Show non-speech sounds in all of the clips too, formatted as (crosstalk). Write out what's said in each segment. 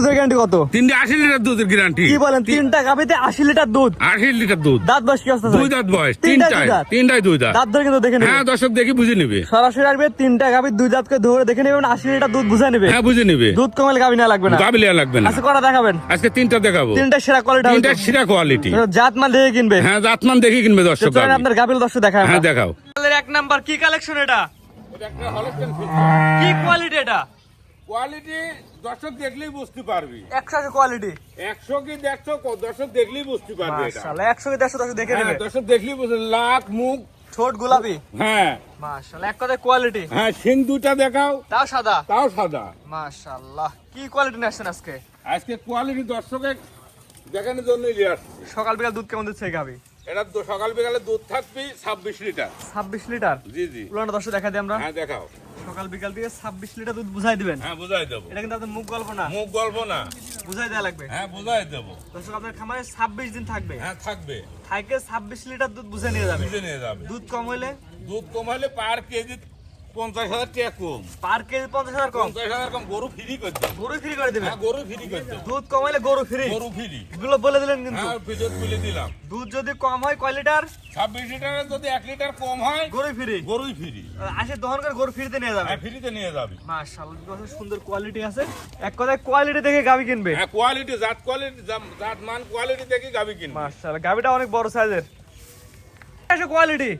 দুধের গ্যারান্টি কত? তিনটে আশি লিটার দুধের গ্যারান্টি কি বলেন তিনটা গাভিতে আশি লিটার দুধ? আশি লিটার দুধ। দাঁত বয়স কি অবস্থা দুই দাঁত বয়স তিনটায় তিনটায় দুই দাঁত। দাঁত। ধরে কিন্তু দেখে নেবে। হ্যাঁ দর্শক দেখি বুঝে নেবে। সরাসরি আসবে তিনটা গাভি দুই দাঁতকে ধরে দেখে নেবেন আশি লিটার দুধ বুঝে নেবে। হ্যাঁ বুঝে নেবে। দুধ কমালে গাভি না লাগবে না। গাবিলিয়া লাগবে না। আচ্ছা কটা দেখাবেন? আজকে তিনটা দেখাবো। তিনটা সেরা কোয়ালিটি তিনটা সেরা কোয়ালিটি জাত মাল দেখে কিনবে। হ্যাঁ জাতমান দেখে কিনবে দর্শক আপনার গাবিল দর্শক দেখায় হ্যাঁ দেখাও। এক নাম্বার কি কালেকশন এটা? কি কোয়ালিটি এটা? কোয়ালিটি দর্শক দেখলেই বুঝতে পারবি। একশো কোয়ালিটি একশো কি দেখছ দর্শক দেখলেই বুঝতে পারবে মাশাআল্লাহ একশো কি দেড়শো দর্শক দেখে হ্যাঁ নেবে। দর্শক দেখলেই বুঝে লাখ মুখ। ছোট গোলাপি। হ্যাঁ। মাশাআল্লাহ এক কথায় কোয়ালিটি হ্যাঁ সিং দুটা দেখাও। তাও সাদা? তাও সাদা। মাশাআল্লাহ কি কোয়ালিটি নেছেন আজকে? আজকে কোয়ালিটি দর্শকের দেখানোর জন্য নিয়ে আসছি। সকাল বিকাল দুধ কেমন দিচ্ছে গাবি এটা সকাল বিকালে দুধ থাকবি ছাব্বিশ লিটার। ছাব্বিশ লিটার? জি জি। উলানো দর্শক দেখা দিই আমরা। হ্যাঁ দেখাও। সকাল বিকাল দিয়ে ছাব্বিশ লিটার দুধ বুঝাই দিবেন। হ্যাঁ বুঝাই দেবো। এটা কিন্তু আপনার মুখ গল্প না। মুখ গল্প না। বুঝাই দেওয়া লাগবে। হ্যাঁ বুঝাই দেবো। দর্শক আপনার খামারে ছাব্বিশ দিন থাকবে। হ্যাঁ থাকবে। থাকে ছাব্বিশ লিটার দুধ বুঝে নিয়ে যাবে। বুঝে নিয়ে যাবে। দুধ কম হলে দুধ কম হলে পার কেজি পঞ্চাশ হাজার টাকা কম। পার কেজি পঞ্চাশ হাজার কম? পঞ্চাশ হাজার কম গরু ফ্রি করে দেবো গরু ফ্রি করে দিবেন হ্যাঁ গরু ফ্রি করে দেবো দুধ কম হইলে গরু ফ্রি। গরু ফ্রি। এগুলো বলে দিলেন কিন্তু। হ্যাঁ তুলে দিলাম। দুধ যদি কম হয় কয় লিটার? ছাব্বিশ লিটারের যদি এক লিটার কম হয় গরু ফ্রি। গরুই ফ্রি। আসে দহন করে গরু ফ্রিতে নিয়ে যাবে। হ্যাঁ ফ্রিতে নিয়ে যাবে। মাশাআল্লাহ সুন্দর কোয়ালিটি আছে। এক কথায় কোয়ালিটি দেখে গাবি কিনবে। হ্যাঁ কোয়ালিটি জাত কোয়ালিটি জাত মান কোয়ালিটি দেখি গাবি কিনবে। মাশাআল্লাহ গাবিটা অনেক বড় সাইজের এসে কোয়ালিটি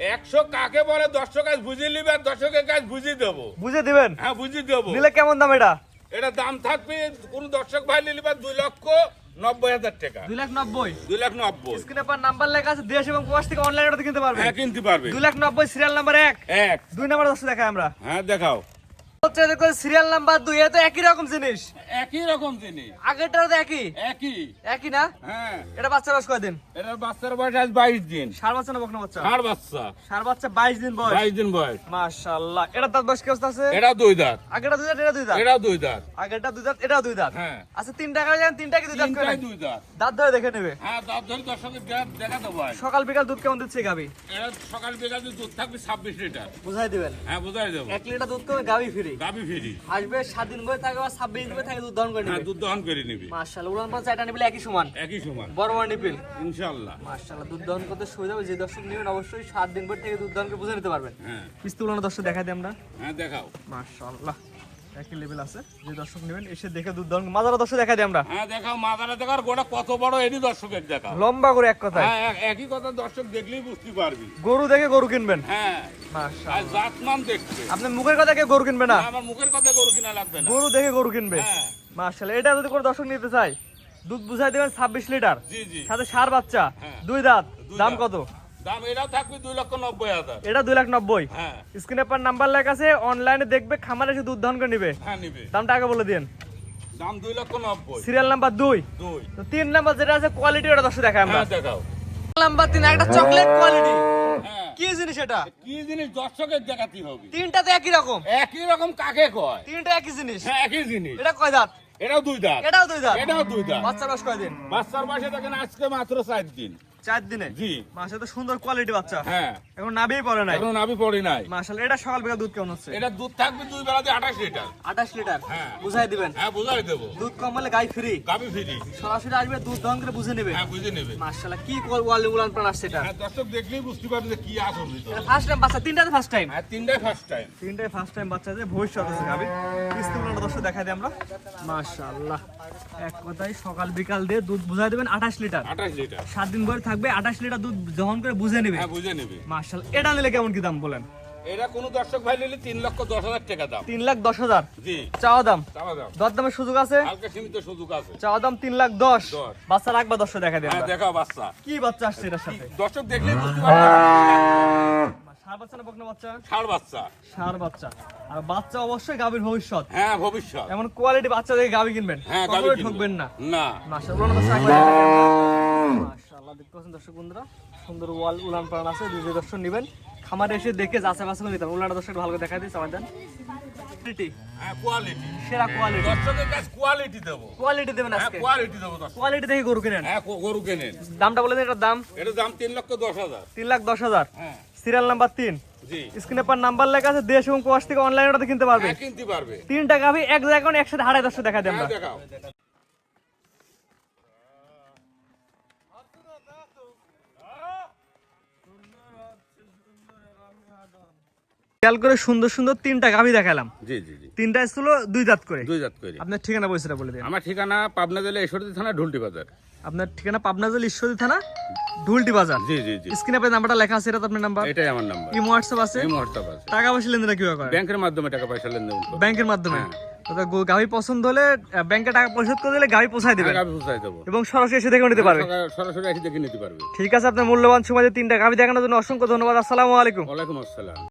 একশো কাকে বলে দর্শক কাজ বুঝিয়ে নিবে আর দর্শকের কাজ বুঝিয়ে দেবো। বুঝে দিবেন? হ্যাঁ বুঝিয়ে দেবো। নিলে কেমন দাম এটা? এটা দাম থাকবে কোন দর্শক ভাই নিলে বা দুই লক্ষ নব্বই হাজার টাকা। দুই লাখ নব্বই? দুই লাখ নব্বই। স্ক্রিনে পর নাম্বার লেখা আছে দেশ এবং প্রবাস থেকে অনলাইনে কিনতে পারবে। হ্যাঁ কিনতে পারবে। দুই লাখ নব্বই সিরিয়াল নাম্বার এক। এক। দুই নাম্বার দশ দেখায় আমরা। হ্যাঁ দেখাও। সিরিয়াল নাম্বার দুই এ তো একই রকম জিনিস। একই রকম জিনিস। আগেরটাও তো একই? একই। একই না? হ্যাঁ। এটা বাচ্চা বয়স কয়দিন? এটার বাচ্চার বয়স আজ বাইশ দিন। সার বাচ্চা না বকনা বাচ্চা? ষাট বাচ্চা। সার বাচ্চা বাইশ দিন বয়স। বাইশ দিন বয়স। মাশাআল্লাহ। এটা তার বয়স আছে? এটা দুই দাঁত। আগেরটা দুই দাঁত এটা দুই দাঁত? এটাও দুই দাঁত। আগেরটা দুই দাঁত এটাও দুই দাঁত? হ্যাঁ। আচ্ছা তিন টাকা যান তিনটা কি দুই দাঁত করে? দুই দাঁত। দাঁত ধরে দেখে নেবে। হ্যাঁ দাঁত ধরে দর্শকের দেখা- দেখা দেবো সকাল বিকাল দুধ কেমন দিচ্ছে গাবি সকাল বিকাল দুধ থাকবে ছাব্বিশ লিটার। বুঝাই দিবেন। হ্যাঁ বুঝাই দেবো। এক লিটার দুধ কমে গাবি ফ্রি। গাবি ফিরি। আসবে সাত দিন করে থাকে বা ছাব্বিশ দিন করে থাকে দুধ দহন করে হ্যাঁ নেবে। দুধ দহন করে নিবি। মাশাআল্লাহ উলান পাঁচ চারটা নিবিলে একই সমান। একই সমান। বড় বড় নিপিল। মাশাআল্লাহ দুধ দহন করতে সুবিধা হবে যে দর্শক নেবেন অবশ্যই সাত দিন পর থেকে দুধ দহন করে বুঝে নিতে পারবেন। হ্যাঁ। দর্শক দিই আমরা। হ্যাঁ দেখাও। মাশাআল্লাহ। একই লেভেল আছে। যে দর্শক নেবেন এসে দেখে দুধ দহন মাজারা দর্শক দেখা দিই আমরা। হ্যাঁ দেখাও মাদারা দেখার গোটা কত বড় এটি দর্শকের দেখাও। লম্বা করে এক কথায়। হ্যাঁ একই কথা দর্শক দেখলেই বুঝতে পারবি। গরু দেখে গরু কিনবেন। হ্যাঁ মাশাআল্লাহ। জাতমান দেখছে আপনি মুখের কথা কে গরু কিনবে না? আমার মুখের কথা গরু কিনা লাগবে না। গরু দেখে গরু কিনবে। হ্যাঁ। মাশাআল্লাহ এটা যদি কোনো দর্শক নিতে চাই দুধ বুঝাই দেবেন ছাব্বিশ লিটার। জি জি। সাথে সার বাচ্চা হ্যাঁ। দুই দাঁত দাম কত? দাম এটাও থাকবে দুই লক্ষ নব্বই হাজার। এটা দুই লাখ নব্বই? হ্যাঁ। স্ক্রিনে পর নাম্বার লেখা আছে অনলাইনে দেখবে খামারে এসে দুধ দহন করে নিবে। হ্যাঁ নিবে। দামটা আগে বলে দিন দাম দুই লক্ষ নব্বই। সিরিয়াল নাম্বার দুই। দুই। তিন নাম্বার যেটা আছে কোয়ালিটি ওটা দর্শক দেখায় আমরা। হ্যাঁ দেখাও। নাম্বার তিন একটা চকলেট কোয়ালিটি হ্যাঁ। কি জিনিস এটা? কি জিনিস দর্শকের দেখাতে হবে? তিনটা তো একই রকম। একই রকম কাকে কয়? তিনটা একই জিনিস। হ্যাঁ একই জিনিস। এটা কয় দাঁত? এটাও দুই দাঁত। এটাও দুই দাঁত। এটাও দুই দাঁত। বাচ্চার বয়স কয় দিন বাচ্চার বয়সে দেখেন আজকে মাত্র চার দিন। চার দিনে। জি। মাসে তো সুন্দর কোয়ালিটি বাচ্চা। হ্যাঁ। এখন নাবিই পড়ে নাই। এখন আমি পড়ি নাই। মাসাল এটা সকাল বিকাল দুধ কেমন হচ্ছে? এটা দুধ থাকবে দুই বেলাতে আঠাশ লিটার। আঠাশ লিটার? হ্যাঁ। বুঝাই দিবেন। হ্যাঁ বুঝাই দেবো। দুধ কম হলে গাই ফ্রি। গাবি ফিরি। সরাসরি আসবে দুধ দহন করে বুঝে নেবে। হ্যাঁ বুঝে নেবে। মাশাআল্লাহ কি কোয়ালিটি উলান প্রাণ আসছে এটা হ্যাঁ দর্শক দেখলেই বুঝতে পারবে যে কি আসল এটা ফার্স্ট টাইম বাচ্চা তিনটাতে ফার্স্ট টাইম হ্যাঁ তিনটাই ফার্স্ট টাইম তিনটাই ফার্স্ট টাইম বাচ্চা যে ভবিষ্যৎ আছে গাবি। কিস্তি উলানটা দর্শক দেখাই দিই আমরা। মাশাআল্লাহ। এক কথায় সকাল বিকাল দিয়ে দুধ বুঝাই দেবেন আঠাশ লিটার। আঠাশ লিটার। সাত দিন পরে থাকবে আঠাশ লিটার দুধ দহন করে বুঝে নেবে। হ্যাঁ বুঝে নেবে। মার্শাল এটা নিলে কেমন কি দাম বলেন? এটা কোনো দর্শক ভাই নিলে তিন লক্ষ দশ হাজার টাকা দাম। তিন লাখ দশ হাজার? জি। চাওয়া দাম? চাওয়া দাম। দর দামের সুযোগ আছে? হালকা সীমিত সুযোগ আছে। চাওয়া দাম তিন লাখ দশ। বাচ্চা রাখবা দশ দেখা হ্যাঁ দেখাও বাচ্চা। কি বাচ্চা আসছে এটার সাথে? দর্শক দেখলেই বুঝতে পারবে। (laughs) সার বাচ্চা না বকনা বাচ্চা? ষাট বাচ্চা। সার বাচ্চা। আর বাচ্চা অবশ্যই গাভীর ভবিষ্যৎ। হ্যাঁ ভবিষ্যৎ। এমন কোয়ালিটি বাচ্চা দেখে গাভী কিনবেন। হ্যাঁ কখনোই ঠকবেন না। না। মাশাআল্লাহ উলান দর্শক একবার মাশাআল্লাহ দেখতে পাচ্ছেন দর্শক বন্ধুরা সুন্দর ওয়াল উলান প্রাণ আছে যে যে নেবেন। খামারে এসে দেখে যাচাই বাছাই করে উলানটা দর্শক ভালো করে দেখাই দিচ্ছে কোয়ালিটি হ্যাঁ কোয়ালিটি সেরা কোয়ালিটি দর্শকের কাছে কোয়ালিটি দেবো। কোয়ালিটি দেবেন হ্যাঁ কোয়ালিটি দেবো কোয়ালিটি দেখে গরু কিনেন। হ্যাঁ গরু কেনেন। দামটা বলে দিন এটার দাম? এটার দাম তিন লক্ষ দশ হাজার। তিন লাখ দশ হাজার। হ্যাঁ। সিরিয়াল নাম্বার তিন। স্ক্রিনে পর নাম্বার লেখা আছে দেশ এবং প্রবাস থেকে অনলাইন অর্ডার কিনতে পারবে। হ্যাঁ কিনতে পারবে। তিনটা গাভি এক জায়গায় করে একসাথে হাড়াই দশটা দেখা দেন হ্যাঁ খেয়াল করে সুন্দর সুন্দর তিনটা গাভি দেখালাম। জি জি জি। তিনটা ছিল দুই দাঁত করে। দুই জাত করি। আপনার ঠিকানা পয়সাটা বলে দিন। আমার ঠিকানা পাবনা জেলা ঈশ্বরদী থানা ঢুলটি বাজার। আপনার ঠিকানা পাবনা জেলা ঈশ্বরদী থানা ঢুলটি বাজার। জি জি জি। স্ক্রিনে আপনার নাম্বারটা লেখা আছে এটা আপনার নাম্বার। এটাই আমার নাম্বার। ইমো হোয়াটসঅ্যাপ আছে। এই মুহূর্তে আছে। টাকা পয়সা লেনদেন কীভাবে করে ব্যাংকের মাধ্যমে টাকা পয়সা লেনদেন ব্যাংকের মাধ্যমে? তো গো- গাভি পছন্দ হলে ব্যাংকে টাকা পরিশোধ করে দিলে গাভি পৌঁছায় দিবেন। টাকা পৌঁছাই দেবো। এবং সরাসরি এসে দেখে নিতে পারবে। সরাসরি এসে দেখে নিতে পারবে। ঠিক আছে আপনার মূল্যবান সময় তিনটা গাভি দেখানোর জন্য অসংখ্য ধন্যবাদ। আসসালামু আলাইকুম। ওয়ালাইকুম আসসালাম।